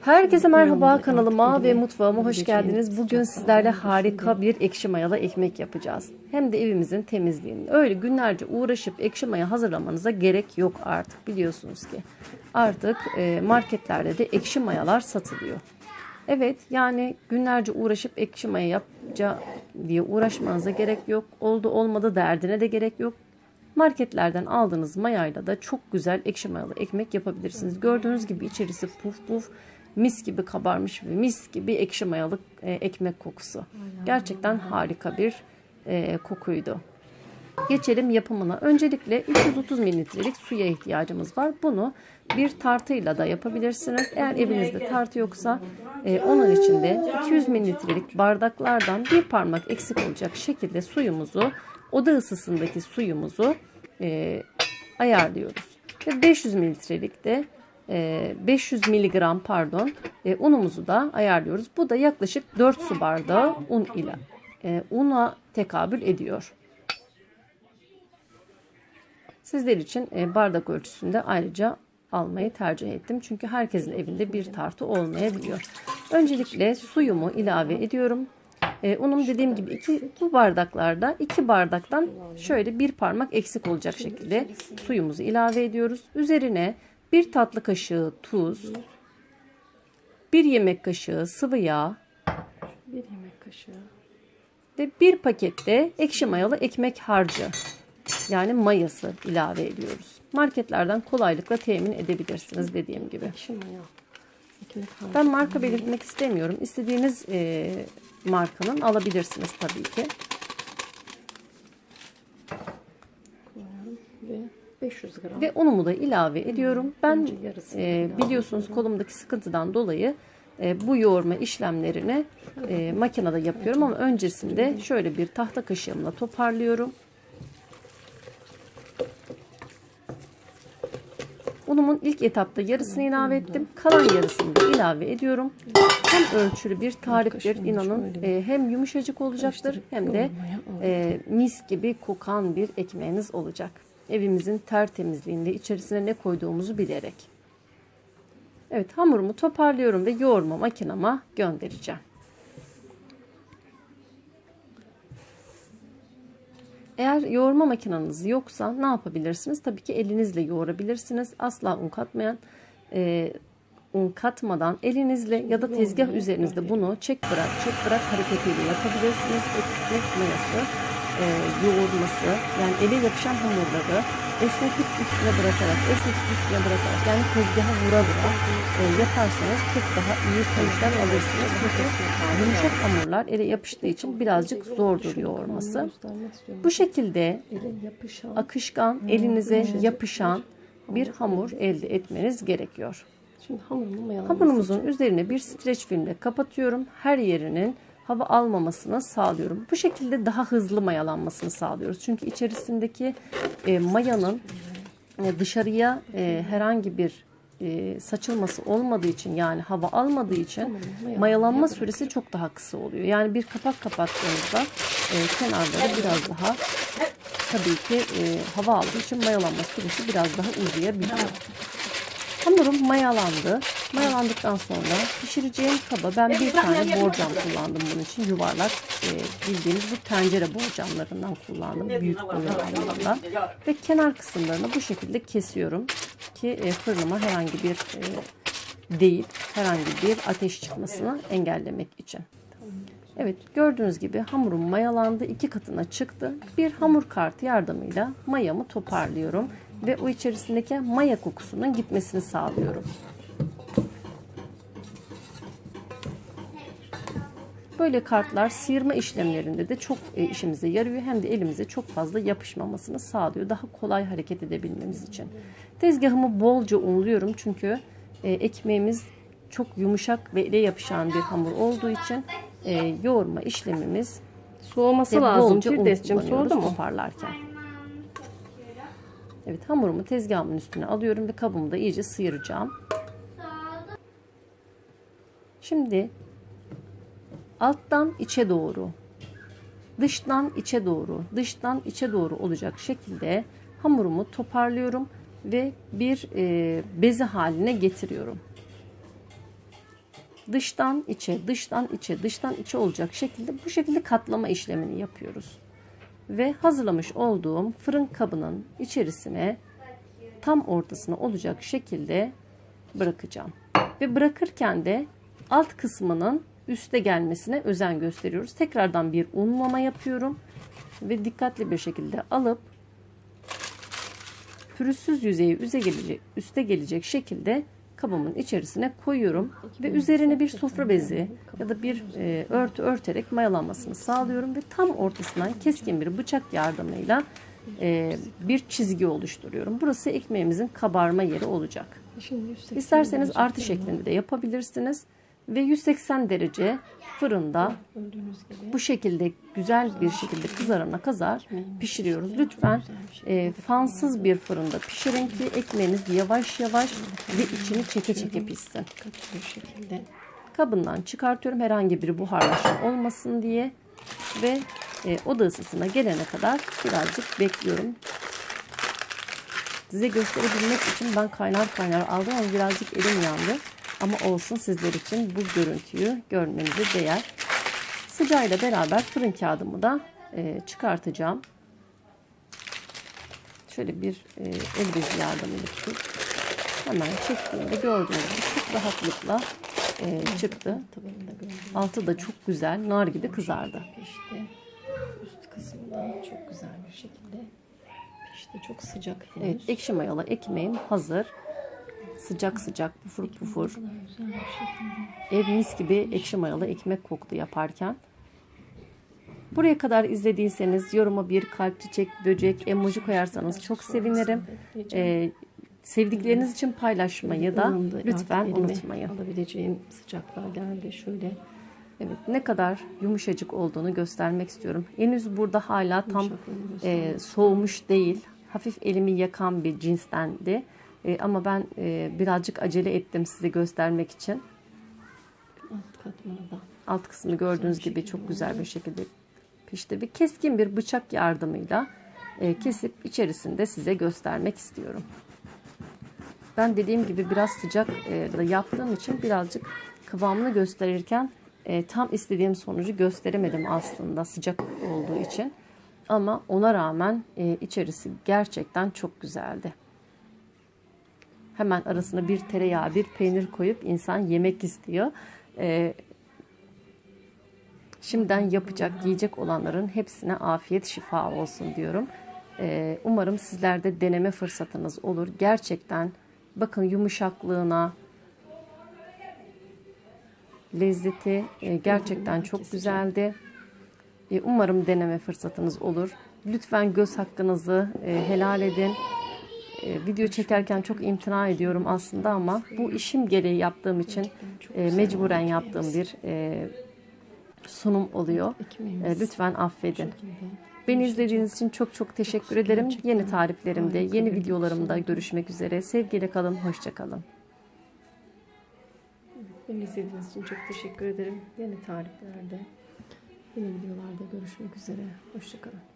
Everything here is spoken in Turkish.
Herkese merhaba kanalıma ve mutfağıma hoş geldiniz. Bugün sizlerle harika bir ekşi mayalı ekmek yapacağız. Hem de evimizin temizliğini. Öyle günlerce uğraşıp ekşi maya hazırlamanıza gerek yok artık biliyorsunuz ki. Artık e, marketlerde de ekşi mayalar satılıyor. Evet yani günlerce uğraşıp ekşi maya yapacağım diye uğraşmanıza gerek yok. Oldu olmadı derdine de gerek yok. Marketlerden aldığınız mayayla da çok güzel ekşi mayalı ekmek yapabilirsiniz. Gördüğünüz gibi içerisi puf puf mis gibi kabarmış ve mis gibi ekşi mayalı e, ekmek kokusu. Gerçekten harika bir e, kokuydu. Geçelim yapımına. Öncelikle 330 mililitrelik suya ihtiyacımız var. Bunu bir tartıyla da yapabilirsiniz. Eğer evinizde tartı yoksa e, onun içinde 200 mililitrelik bardaklardan bir parmak eksik olacak şekilde suyumuzu oda ısısındaki suyumuzu e, ayarlıyoruz. Ve 500 mililitrelik de e, 500 miligram pardon e, unumuzu da ayarlıyoruz. Bu da yaklaşık 4 su bardağı un ile e, una tekabül ediyor. Sizler için e, bardak ölçüsünde ayrıca almayı tercih ettim. Çünkü herkesin evinde bir tartı olmayabiliyor. Öncelikle suyumu ilave ediyorum. E, unum dediğim gibi iki, bu bardaklarda iki bardaktan şöyle bir parmak eksik olacak şekilde suyumuzu ilave ediyoruz. Üzerine bir tatlı kaşığı tuz, bir yemek kaşığı sıvı yağ Bir yemek kaşığı. ve bir pakette ekşi mayalı ekmek harcı yani mayası ilave ediyoruz. Marketlerden kolaylıkla temin edebilirsiniz dediğim gibi. Ben marka belirtmek istemiyorum. İstediğiniz e, markanın alabilirsiniz tabii ki. ve 500 gram. Ve unumu da ilave ediyorum. Ben e, biliyorsunuz kolumdaki sıkıntıdan dolayı e, bu yoğurma işlemlerini e, makinede yapıyorum ama öncesinde şöyle bir tahta kaşığımla toparlıyorum. Unumun ilk etapta yarısını ilave ettim. Kalan yarısını da ilave ediyorum. Hem ölçülü bir tariftir. İnanın e, hem yumuşacık olacaktır hem de e, mis gibi kokan bir ekmeğiniz olacak. Evimizin tertemizliğinde içerisine ne koyduğumuzu bilerek. Evet hamurumu toparlıyorum ve yoğurma makinama göndereceğim. Eğer yoğurma makineniz yoksa ne yapabilirsiniz? Tabii ki elinizle yoğurabilirsiniz. Asla un katmayan, e, un katmadan elinizle ya da tezgah üzerinizde bunu çek bırak, çek bırak hareketiyle yapabilirsiniz. Ekmek mayası, e, yoğurması, yani ele yapışan hamurları esnetip üstüne bırakarak, esnetip üstüne bırakarak yani tezgaha vura vura e, yaparsanız çok daha iyi sonuçlar alırsınız. Çünkü yumuşak hamurlar ele yapıştığı için birazcık zordur yoğurması. Bu şekilde akışkan, elinize yapışan bir hamur elde etmeniz gerekiyor. Şimdi Hamurumuzun üzerine bir streç filmle kapatıyorum. Her yerinin hava almamasını sağlıyorum. Bu şekilde daha hızlı mayalanmasını sağlıyoruz. Çünkü içerisindeki e, mayanın e, dışarıya e, herhangi bir e, saçılması olmadığı için yani hava almadığı için mayalanma süresi çok daha kısa oluyor. Yani bir kapak kapattığınızda e, kenarları biraz daha tabii ki e, hava aldığı için mayalanma süresi biraz daha uzayabiliyor. Hamurum mayalandı. Mayalandıktan sonra pişireceğim kaba ben bir tane borcam kullandım bunun için. Yuvarlak e, bildiğimiz bu tencere borcamlarından kullandım. Büyük boyalarından. Ve kenar kısımlarını bu şekilde kesiyorum. Ki e, fırınıma herhangi bir e, değil, herhangi bir ateş çıkmasını engellemek için. Evet gördüğünüz gibi hamurum mayalandı. iki katına çıktı. Bir hamur kartı yardımıyla mayamı toparlıyorum. Ve o içerisindeki maya kokusunun gitmesini sağlıyorum. Böyle kartlar sıyırma işlemlerinde de çok e, işimize yarıyor. Hem de elimize çok fazla yapışmamasını sağlıyor. Daha kolay hareket edebilmemiz için. Tezgahımı bolca unluyorum çünkü e, ekmeğimiz çok yumuşak ve ele yapışan bir hamur olduğu için e, yoğurma işlemimiz Soğuması lazım. Firdevs'cim soğudu mu? toparlarken. Evet hamurumu tezgahımın üstüne alıyorum ve kabımı da iyice sıyıracağım. Şimdi alttan içe doğru, dıştan içe doğru, dıştan içe doğru olacak şekilde hamurumu toparlıyorum ve bir e, bezi haline getiriyorum. dıştan içe, dıştan içe, dıştan içe olacak şekilde bu şekilde katlama işlemini yapıyoruz. Ve hazırlamış olduğum fırın kabının içerisine tam ortasına olacak şekilde bırakacağım. Ve bırakırken de alt kısmının üste gelmesine özen gösteriyoruz. Tekrardan bir unlama yapıyorum ve dikkatli bir şekilde alıp pürüzsüz yüzeyi üze gelecek, üste gelecek şekilde kabımın içerisine koyuyorum ve üzerine bir sofra bezi ya da bir e, örtü örterek mayalanmasını sağlıyorum ve tam ortasından keskin bir bıçak yardımıyla e, bir çizgi oluşturuyorum. Burası ekmeğimizin kabarma yeri olacak. Şimdi 180 İsterseniz artı şeklinde de yapabilirsiniz ve 180 derece fırında bu şekilde güzel bir şekilde kızarana kadar pişiriyoruz. Lütfen e, fansız bir fırında pişirin ki ekmeğiniz yavaş yavaş ve içini çeke çeke pişsin. Kabından çıkartıyorum herhangi bir buharlaşma olmasın diye ve e, oda ısısına gelene kadar birazcık bekliyorum. Size gösterebilmek için ben kaynar kaynar aldım ama birazcık elim yandı. Ama olsun sizler için bu görüntüyü görmenize değer. Sıcağıyla beraber fırın kağıdımı da e, çıkartacağım. Şöyle bir e, el bezi yardımıyla tutup hemen çektiğimde gördüğünüz gibi çok rahatlıkla e, çıktı. Altı da çok güzel nar gibi kızardı. pişti. Üst kısmı da çok güzel bir şekilde pişti. Çok sıcak henüz. Evet, ekşi mayalı ekmeğim hazır. Sıcak sıcak pufur pufur. Ev mis gibi ekşi mayalı ekmek koktu yaparken. Buraya kadar izlediyseniz yoruma bir kalp çiçek, böcek, emoji koyarsanız çok sevinirim. Ee, sevdikleriniz için paylaşmayı da lütfen unutmayın. Alabileceğim sıcaklığa geldi. Şöyle Evet, ne kadar yumuşacık olduğunu göstermek istiyorum. Henüz burada hala tam e, soğumuş değil. Hafif elimi yakan bir cinstendi. E, ama ben e, birazcık acele ettim size göstermek için. alt katmanı da Alt kısmı gördüğünüz bir gibi şekilde çok güzel bir şekilde pişti. Ve keskin bir bıçak yardımıyla e, kesip içerisinde size göstermek istiyorum. Ben dediğim gibi biraz sıcak e, yaptığım için birazcık kıvamını gösterirken e, tam istediğim sonucu gösteremedim aslında sıcak olduğu için. Ama ona rağmen e, içerisi gerçekten çok güzeldi. Hemen arasına bir tereyağı, bir peynir koyup insan yemek istiyor. E, Şimdiden yapacak, yiyecek olanların hepsine afiyet şifa olsun diyorum. Ee, umarım sizlerde deneme fırsatınız olur. Gerçekten bakın yumuşaklığına, lezzeti e, gerçekten çok güzeldi. E, umarım deneme fırsatınız olur. Lütfen göz hakkınızı e, helal edin. E, video çekerken çok imtina ediyorum aslında ama bu işim gereği yaptığım için e, mecburen yaptığım bir e, sunum oluyor. E, Lütfen affedin. Beni izlediğiniz için çok çok teşekkür ederim. Yeni tariflerimde, yeni videolarımda görüşmek üzere. Sevgiyle kalın, hoşça kalın. Beni izlediğiniz için çok teşekkür ederim. Yeni tariflerde, yeni videolarda görüşmek üzere. Hoşçakalın.